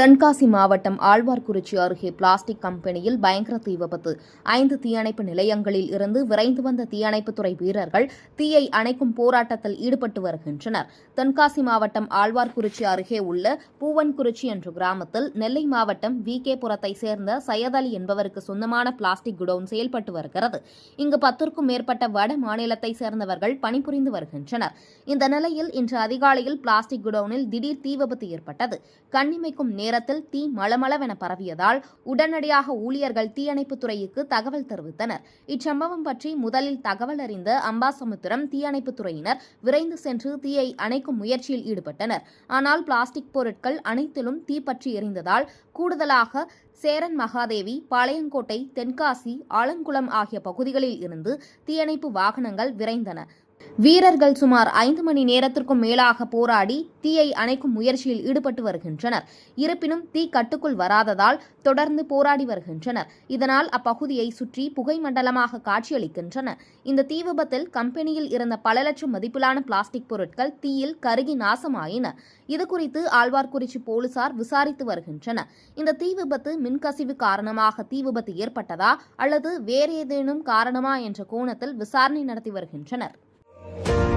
தென்காசி மாவட்டம் ஆழ்வார்குறிச்சி அருகே பிளாஸ்டிக் கம்பெனியில் பயங்கர தீ விபத்து. ஐந்து தீயணைப்பு நிலையங்களில் இருந்து விரைந்து வந்த தீயணைப்புத்துறை வீரர்கள் தீயை அணைக்கும் போராட்டத்தில் ஈடுபட்டு வருகின்றனர். தென்காசி மாவட்டம் ஆழ்வார்குறிச்சி அருகே உள்ள பூவன்குறிச்சி என்ற கிராமத்தில் நெல்லை மாவட்டம் வி. கே. புரத்தை சேர்ந்த சையத் அலி என்பவருக்கு சொந்தமான பிளாஸ்டிக் குடோன் செயல்பட்டு வருகிறது. இங்கு பத்திற்கும் மேற்பட்ட வட மாநிலத்தை சேர்ந்தவர்கள் பணிபுரிந்து வருகின்றனர். இந்த நிலையில் இன்று அதிகாலையில் பிளாஸ்டிக் குடோனில் திடீர் தீ விபத்து ஏற்பட்டது. கண்ணிமைக்கும் நேரத்தில் தீ மளமளவென பரவியதால் உடனடியாக ஊழியர்கள் தீயணைப்புத் துறைக்கு தகவல் தெரிவித்தனர். இச்சம்பவம் பற்றி முதலில் தகவல் அறிந்த அம்பாசமுத்திரம் தீயணைப்புத் துறையினர் விரைந்து சென்று தீயை அணைக்கும் முயற்சியில் ஈடுபட்டனர். ஆனால் பிளாஸ்டிக் பொருட்கள் அனைத்திலும் தீ பற்றி எரிந்ததால் கூடுதலாக சேரன் மகாதேவி பாளையங்கோட்டை தென்காசி ஆலங்குளம் ஆகிய பகுதிகளில் இருந்து தீயணைப்பு வாகனங்கள் விரைந்தன. வீரர்கள் சுமார் ஐந்து மணி நேரத்திற்கும் மேலாக போராடி தீயை அணைக்கும் முயற்சியில் ஈடுபட்டு வருகின்றனர். இருப்பினும் தீ கட்டுக்குள் வராததால் தொடர்ந்து போராடி வருகின்றனர். இதனால் அப்பகுதியை சுற்றி புகை மண்டலமாக காட்சியளிக்கின்றன. இந்த தீ விபத்தில் கம்பெனியில் இருந்த பல லட்சம் மதிப்பிலான பிளாஸ்டிக் பொருட்கள் தீயில் கருகி நாசமாயின. இதுகுறித்து ஆழ்வார்குறிச்சி போலீசார் விசாரித்து வருகின்றனர். இந்த தீ விபத்து மின்கசிவு காரணமாக தீ விபத்து ஏற்பட்டதா அல்லது வேறு ஏதேனும் காரணமா என்ற கோணத்தில் விசாரணை நடத்தி வருகின்றனர். Thank you